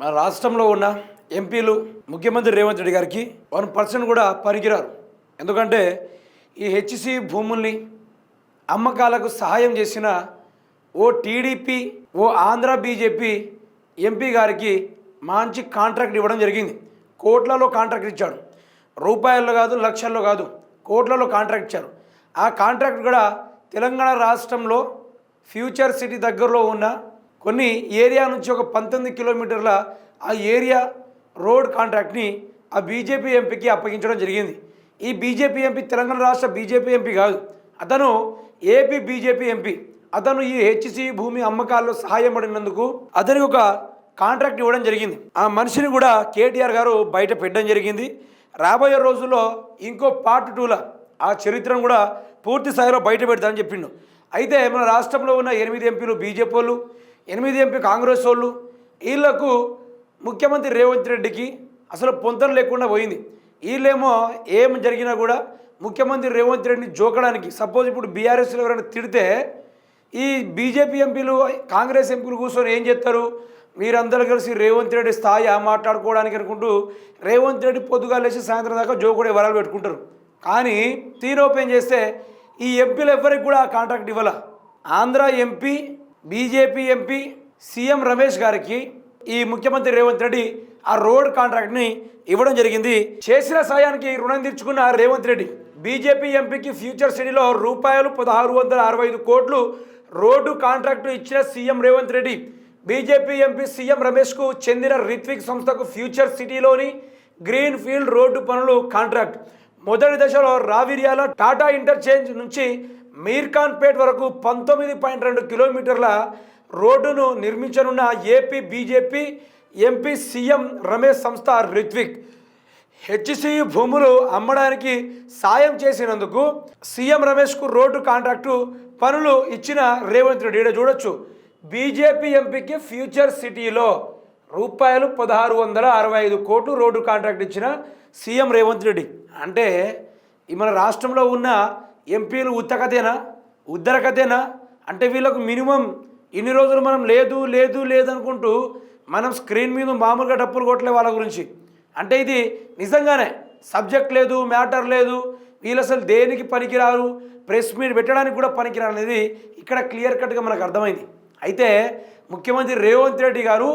మన రాష్ట్రంలో ఉన్న ఎంపీలు ముఖ్యమంత్రి రేవంత్ రెడ్డి గారికి వన్ పర్సెంట్ కూడా పరిగిరారు ఎందుకంటే ఈ హెచ్సి భూముల్ని అమ్మకాలకు సహాయం చేసిన ఓ టీడీపీ ఓ ఆంధ్ర బీజేపీ ఎంపీ గారికి మంచి కాంట్రాక్ట్ ఇవ్వడం జరిగింది. కోట్లలో కాంట్రాక్ట్ ఇచ్చాడు. రూపాయల్లో కాదు లక్షల్లో కాదు కోట్లలో కాంట్రాక్ట్ ఇచ్చారు. ఆ కాంట్రాక్ట్ కూడా తెలంగాణ రాష్ట్రంలో ఫ్యూచర్ సిటీ దగ్గరలో ఉన్న కొన్ని ఏరియా నుంచి ఒక పంతొమ్మిది కిలోమీటర్ల ఆ ఏరియా రోడ్ కాంట్రాక్ట్ని ఆ బీజేపీ ఎంపీకి అప్పగించడం జరిగింది. ఈ బీజేపీ ఎంపీ తెలంగాణ రాష్ట్ర బీజేపీ ఎంపీ కాదు. అతను ఏపీ బీజేపీ ఎంపీ. అతను ఈ హెచ్సి భూమి అమ్మకాల్లో సహాయపడినందుకు అతనికి ఒక కాంట్రాక్ట్ ఇవ్వడం జరిగింది. ఆ మనిషిని కూడా కేటీఆర్ గారు బయట పెట్టడం జరిగింది. రాబోయే రోజుల్లో ఇంకో పార్ట్ టూలో ఆ చరిత్రను కూడా పూర్తి స్థాయిలో బయట పెడతానని చెప్పిండు. అయితే మన రాష్ట్రంలో ఉన్న ఎనిమిది ఎంపీలు బీజేపీ వాళ్ళు ఎనిమిది ఎంపీ కాంగ్రెస్ వాళ్ళు. వీళ్ళకు ముఖ్యమంత్రి రేవంత్ రెడ్డికి అసలు పొంతన లేకుండా పోయింది. వీళ్ళేమో ఏం జరిగినా కూడా ముఖ్యమంత్రి రేవంత్ రెడ్డిని జోకడానికి సపోజ్ ఇప్పుడు బీఆర్ఎస్లో ఎవరైనా తిడితే ఈ బీజేపీ ఎంపీలు కాంగ్రెస్ ఎంపీలు కూర్చొని ఏం చేస్తారు? మీరందరూ కలిసి రేవంత్ రెడ్డి స్థాయి మాట్లాడుకోవడానికి అనుకుంటూ రేవంత్ రెడ్డి పొద్దుగా లేచి సాయంత్రం దాకా జోకుడే వరాలు పెట్టుకుంటారు. కానీ తీన్ ఓపెన్ చేస్తే ఈ ఎంపీలు ఎవరికి కూడా కాంట్రాక్ట్ ఇవ్వాల. Andhra MP BJP MP CM Ramesh గారికి ఈ ముఖ్యమంత్రి రేవంత్ రెడ్డి ఆ రోడ్ కాంట్రాక్ట్ని ఇవ్వడం జరిగింది. చేసిన సాయానికి రుణం తీర్చుకున్న రేవంత్ రెడ్డి బీజేపీ ఎంపీకి ఫ్యూచర్ సిటీలో రూపాయలు పదహారు వందల అరవై ఐదు కోట్లు రోడ్డు కాంట్రాక్టు ఇచ్చిన CM Revanth Reddy BJP MP CM రమేష్కు చెందిన రిత్విక్ సంస్థకు ఫ్యూచర్ సిటీలోని గ్రీన్ ఫీల్డ్ రోడ్డు పనులు కాంట్రాక్ట్. మొదటి దశలో రావిర్యాల టాటా ఇంటర్చేంజ్ నుంచి మీర్ఖాన్పేట్ వరకు పంతొమ్మిది పాయింట్ రెండు కిలోమీటర్ల రోడ్డును నిర్మించనున్న AP BJP MP CM Ramesh సంస్థ రిత్విక్. హెచ్సియు భూములు అమ్మడానికి సాయం చేసినందుకు సీఎం రమేష్కు రోడ్డు కాంట్రాక్టు పనులు ఇచ్చిన రేవంత్ రెడ్డి. ఈడ చూడొచ్చు. బీజేపీ ఎంపీకి ఫ్యూచర్ సిటీలో రూపాయలు పదహారు వందల అరవై ఐదు కోట్లు రోడ్డు కాంట్రాక్ట్ ఇచ్చిన సీఎం రేవంత్ రెడ్డి. అంటే మన రాష్ట్రంలో ఉన్న ఎంపీలు ఉత్తకతేనా ఉద్దరకతేనా అంటే వీళ్ళకు మినిమం ఇన్ని రోజులు మనం లేదు లేదు లేదనుకుంటూ మనం స్క్రీన్ మీద మామూలుగా డప్పులు కొట్టలే వాళ్ళ గురించి. అంటే ఇది నిజంగానే సబ్జెక్ట్ లేదు మ్యాటర్ లేదు వీళ్ళు అసలు దేనికి పనికిరారు ప్రెస్ మీట్ పెట్టడానికి కూడా పనికిరారు అనేది ఇక్కడ క్లియర్ కట్గా మనకు అర్థమైంది. అయితే ముఖ్యమంత్రి రేవంత్ రెడ్డి గారు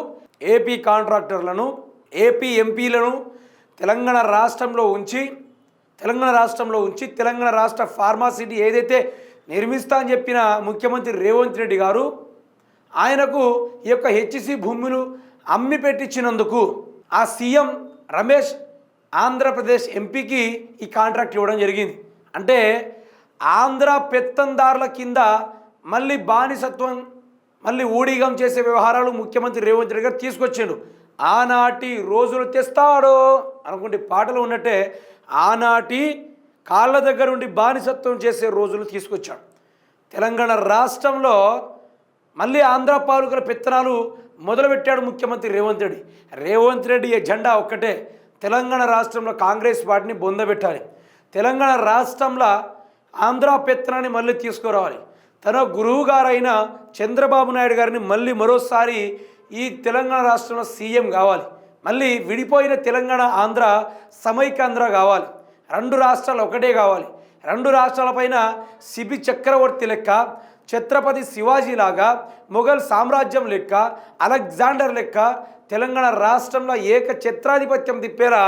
ఏపీ కాంట్రాక్టర్లను ఏపీ ఎంపీలను తెలంగాణ రాష్ట్రంలో ఉంచి తెలంగాణ రాష్ట్రంలో ఉంచి తెలంగాణ రాష్ట్ర ఫార్మాసిటీ ఏదైతే నిర్మిస్తా అని చెప్పిన ముఖ్యమంత్రి రేవంత్ రెడ్డి గారు ఆయనకు ఈ యొక్క హెచ్సి భూములు అమ్మి పెట్టించినందుకు ఆ సీఎం రమేష్ ఆంధ్రప్రదేశ్ ఎంపీకి ఈ కాంట్రాక్ట్ ఇవ్వడం జరిగింది. అంటే ఆంధ్ర పెత్తందారుల కింద మళ్ళీ బానిసత్వం మళ్ళీ ఊడిగం చేసే వ్యవహారాలు ముఖ్యమంత్రి రేవంత్ రెడ్డి గారు తీసుకొచ్చాడు. ఆనాటి రోజులు తెస్తాడో అనుకుంటే పాటలు ఉన్నట్టే ఆనాటి కాళ్ళ దగ్గర ఉండి బానిసత్వం చేసే రోజులు తీసుకొచ్చాడు. తెలంగాణ రాష్ట్రంలో మళ్ళీ ఆంధ్ర పాలకుల పెత్తనాలు మొదలుపెట్టాడు ముఖ్యమంత్రి రేవంత్ రెడ్డి. రేవంత్ రెడ్డి ఎజెండా ఒక్కటే తెలంగాణ రాష్ట్రంలో కాంగ్రెస్ పార్టీని బొందబెట్టాలి. తెలంగాణ రాష్ట్రంలో ఆంధ్ర పెత్తనాన్ని మళ్ళీ తీసుకురావాలి. తన గురువు గారైన చంద్రబాబు నాయుడు గారిని మళ్ళీ మరోసారి ఈ తెలంగాణ రాష్ట్రంలో సీఎం కావాలి. మళ్ళీ విడిపోయిన తెలంగాణ ఆంధ్ర సమైకాంధ్ర కావాలి. రెండు రాష్ట్రాలు ఒకటే కావాలి. రెండు రాష్ట్రాలపైన సిబి చక్రవర్తి లెక్క ఛత్రపతి శివాజీ లాగా మొఘల్ సామ్రాజ్యం లెక్క అలెగ్జాండర్ లెక్క తెలంగాణ రాష్ట్రంలో ఏక ఛత్రాధిపత్యం తిప్పేలా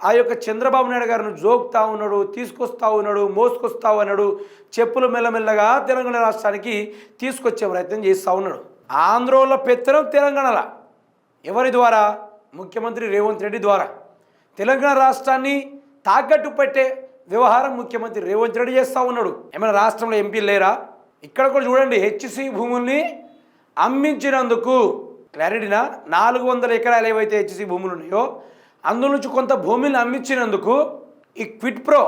ఆ యొక్క చంద్రబాబు నాయుడు గారిని జోక్తా ఉన్నాడు తీసుకొస్తా ఉన్నాడు మోసుకొస్తా ఉన్నాడు చెప్పులు మెల్లమెల్లగా తెలంగాణ రాష్ట్రానికి తీసుకొచ్చే ప్రయత్నం చేస్తూ ఉన్నాడు. ఆంధ్రోల పెత్తనం తెలంగాణలో. ఎవరి ద్వారా? ముఖ్యమంత్రి రేవంత్ రెడ్డి ద్వారా. తెలంగాణ రాష్ట్రాన్ని తాకట్టు పెట్టే వ్యవహారం ముఖ్యమంత్రి రేవంత్ రెడ్డి చేస్తూ ఉన్నాడు. ఏమైనా రాష్ట్రంలో ఎంపీలు లేరా? ఇక్కడ కూడా చూడండి హెచ్సి భూముల్ని అమ్మించినందుకు క్లారిటీనా? నాలుగు వందల ఎకరాలు ఏవైతే హెచ్సి భూములు ఉన్నాయో అందు నుంచి కొంత భూమిని అమ్మించినందుకు ఈ క్విట్ ప్రో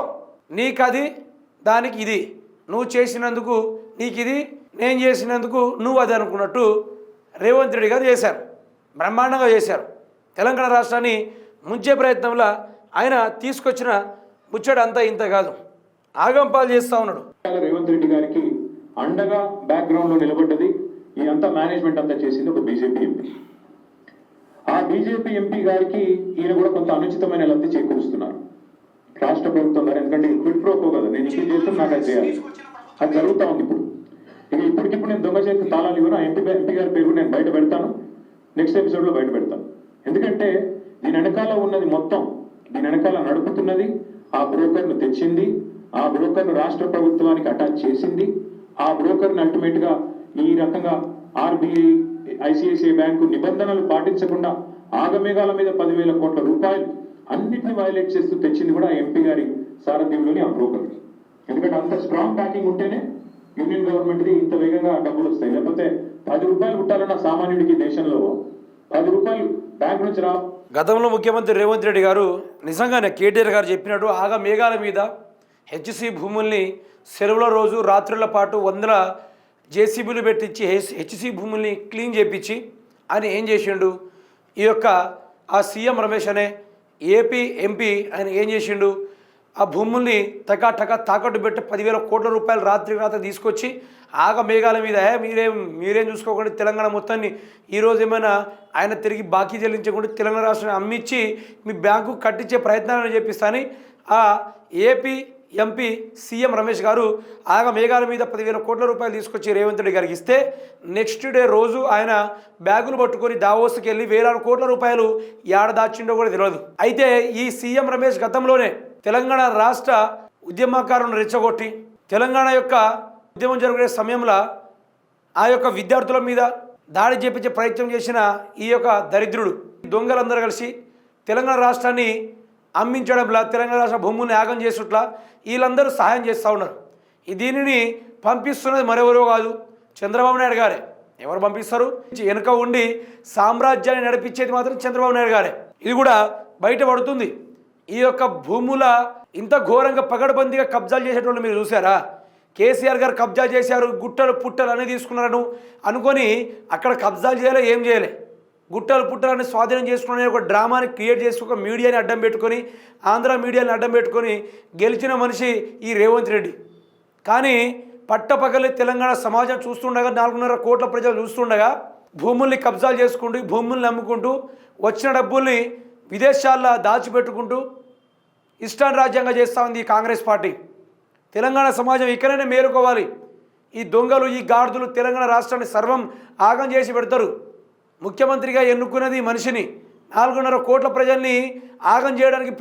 నీకు అది దానికి ఇది. నువ్వు చేసినందుకు నీకు ఇది నేను చేసినందుకు నువ్వు అది అనుకున్నట్టు రేవంత్ రెడ్డి గారు చేశారు. బ్రహ్మాండంగా చేశారు. తెలంగాణ రాష్ట్రాన్ని ముంచే ప్రయత్నంలో ఆయన తీసుకొచ్చిన ముచ్చడు అంతా ఇంత కాదు. ఆగంపాలు చేస్తూ ఉన్నాడు. రేవంత్ రెడ్డి గారికి అండగా బ్యాక్గ్రౌండ్లో నిలబడ్డది. ఈ అంతా మేనేజ్మెంట్ అంతా చేసింది ఒక బీజేపీ ఎంపీ ఆ బీజేపీ ఎంపీ గారికి ఈయన కూడా కొంత అనుచితమైన లబ్ధి చేకూరుస్తున్నారు. రాష్ట్ర ప్రభుత్వం గారు ఎందుకంటే క్విడ్ ప్రోకో కదా. నేను ఇప్పుడు చేస్తాను నాకు అది చేయాలి. అది జరుగుతూ ఉంది ఇప్పుడు. ఇక ఇప్పటికిప్పుడు నేను దొంగ చేతికి తాళాలు ఇవ్వను. ఆ ఎంపీ ఎంపీ గారి పేరు కూడా నేను బయట పెడతాను. నెక్స్ట్ ఎపిసోడ్లో బయట పెడతాను. ఎందుకంటే దీని వెనకాల ఉన్నది మొత్తం దీని వెనకాల నడుపుతున్నది ఆ బ్రోకర్ను తెచ్చింది ఆ బ్రోకర్ను రాష్ట్ర ప్రభుత్వానికి అటాచ్ చేసింది ఆ బ్రోకర్ను అల్టిమేట్గా ఈ రకంగా ఆర్బీఐ ఐసిఐసిఐ బ్యాంకు నిబంధనలు పాటించకుండా ఆగమేఘాల మీద పదివేల కోట్ల రూపాయలు అన్నిటిని వైలేట్ చేస్తూ తెచ్చింది కూడా ఎంపీ గారి సారథ్యంలోని ఆ బ్రోకర్ ఎందుకంటే అంత స్ట్రాంగ్ ప్యాకింగ్ ఉంటేనే యూనియన్ గవర్నమెంట్ది ఇంత వేగంగా డబ్బులు వస్తాయి. లేకపోతే పది రూపాయలు పుట్టాలన్న సామాన్యుడికి దేశంలో పది రూపాయలు బ్యాంక్ నుంచి రా. గతంలో ముఖ్యమంత్రి రేవంత్ రెడ్డి గారు నిజంగానే కేటీఆర్ గారు చెప్పినట్టు ఆగా మేఘాల మీద హెచ్సి భూముల్ని సెలవుల రోజు రాత్రుల పాటు వందల జేసీబీలు పెట్టించి హెచ్సి భూముల్ని క్లీన్ చేపించి ఆయన ఏం చేసిండు? ఈ యొక్క ఆ సీఎం రమేష్ అనే ఏపీ ఎంపీ ఆయన ఏం చేసిండు? ఆ భూముల్ని టకా టకా తాకట్టు పెట్టి పదివేల కోట్ల రూపాయలు రాత్రి రాత్రి తీసుకొచ్చి ఆగ మేఘాల మీద మీరేం మీరేం చూసుకోకుండా తెలంగాణ మొత్తాన్ని ఈరోజు ఏమైనా ఆయన తిరిగి బాకీ చెల్లించకుండా తెలంగాణ రాష్ట్రాన్ని అమ్మించి మీ బ్యాంకు కట్టించే ప్రయత్నాలను చేపిస్తాని ఆ ఏపీ ఎంపీ సీఎం రమేష్ గారు ఆగ మేఘాల మీద పదివేల కోట్ల రూపాయలు తీసుకొచ్చి రేవంత్ రెడ్డి గారికి ఇస్తే నెక్స్ట్ డే రోజు ఆయన బ్యాగులు పట్టుకొని దావోస్కి వెళ్ళి వేలాది కోట్ల రూపాయలు ఏడ దాచిండో కూడా తెలియదు అయితే ఈ సీఎం రమేష్ గతంలోనే తెలంగాణ రాష్ట్ర ఉద్యమకారులను రెచ్చగొట్టి తెలంగాణ యొక్క ఉద్యమం జరిగే సమయంలో ఆ యొక్క విద్యార్థుల మీద దాడి చేపించే ప్రయత్నం చేసిన ఈ యొక్క దరిద్రుడు. దొంగలందరూ కలిసి తెలంగాణ రాష్ట్రాన్ని అమ్మించడంలా తెలంగాణ రాష్ట్ర భూముని యాగం చేసుట్లా వీళ్ళందరూ సహాయం చేస్తూ ఉన్నారు. ఈ దీనిని పంపిస్తున్నది మరెవరో కాదు చంద్రబాబు నాయుడు గారే. ఎవరు పంపిస్తారు? వెనుక ఉండి సామ్రాజ్యాన్ని నడిపించేది మాత్రం చంద్రబాబు నాయుడు గారే. ఇది కూడా బయటపడుతుంది. ఈ యొక్క భూముల ఇంత ఘోరంగా పగడబందీగా కబ్జాలు చేసేటోళ్ళు మీరు చూసారా కేసీఆర్ గారు కబ్జా చేశారు గుట్టలు పుట్టలు అన్నీ తీసుకున్నారను అనుకొని అక్కడ కబ్జాలు చేయలే ఏం చేయలే? గుట్టలు పుట్టలని స్వాధీనం చేసుకునే ఒక డ్రామాని క్రియేట్ చేసి ఒక మీడియాని అడ్డం పెట్టుకొని ఆంధ్ర మీడియాని అడ్డం పెట్టుకొని గెలిచిన మనిషి ఈ రేవంత్ రెడ్డి. కానీ పట్టపగలి తెలంగాణ సమాజం చూస్తుండగా నాలుగున్నర కోట్ల ప్రజలు చూస్తుండగా భూముల్ని కబ్జాలు చేసుకుంటూ భూముల్ని అమ్ముకుంటూ వచ్చిన డబ్బుల్ని విదేశాల్లో దాచిపెట్టుకుంటూ ఇష్టాన్ రాజ్యంగా చేస్తూ ఉంది ఈ కాంగ్రెస్ పార్టీ. తెలంగాణ సమాజం ఇక్కడనే మేలుకోవాలి. ఈ దొంగలు ఈ గాడిదలు తెలంగాణ రాష్ట్రాన్ని సర్వం ఆగం చేసి పెడతారు. ముఖ్యమంత్రిగా ఎన్నుకున్నది మనిషిని. నాలుగున్నర కోట్ల ప్రజల్ని ఆగం చేయడానికి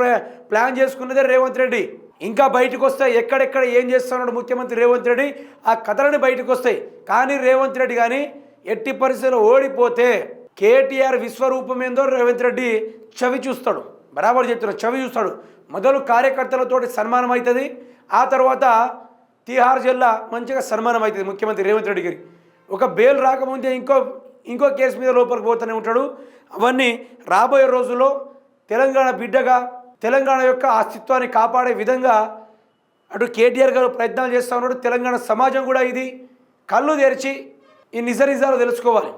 ప్లాన్ చేసుకున్నదే రేవంత్ రెడ్డి. ఇంకా బయటకు వస్తే ఎక్కడెక్కడ ఏం చేస్తున్నాడు ముఖ్యమంత్రి రేవంత్ రెడ్డి ఆ కథలని బయటకు వస్తాయి. కానీ రేవంత్ రెడ్డి కానీ ఎట్టి పరిస్థితుల్లో ఓడిపోతే కేటీఆర్ విశ్వరూపం ఏందో రేవంత్ రెడ్డి చవి చూస్తాడు. బరాబర్ చెప్తున్నాడు చవి చూస్తాడు. మొదలు కార్యకర్తలతోటి సన్మానం అవుతుంది తర్వాత తీహార్ జిల్లా మంచిగా సన్మానం అవుతుంది ముఖ్యమంత్రి రేవంత్ రెడ్డి గారి. ఒక బెయిల్ రాకముందే ఇంకో ఇంకో కేసు మీద లోపలికి పోతూనే ఉంటాడు. అవన్నీ రాబోయే రోజుల్లో తెలంగాణ బిడ్డగా తెలంగాణ యొక్క అస్తిత్వాన్ని కాపాడే విధంగా అటు కేటీఆర్ గారు ప్రయత్నాలు చేస్తూ ఉన్నాడు. తెలంగాణ సమాజం కూడా ఇది కళ్ళు తెరిచి ఈ నిజ నిజాలు తెలుసుకోవాలి.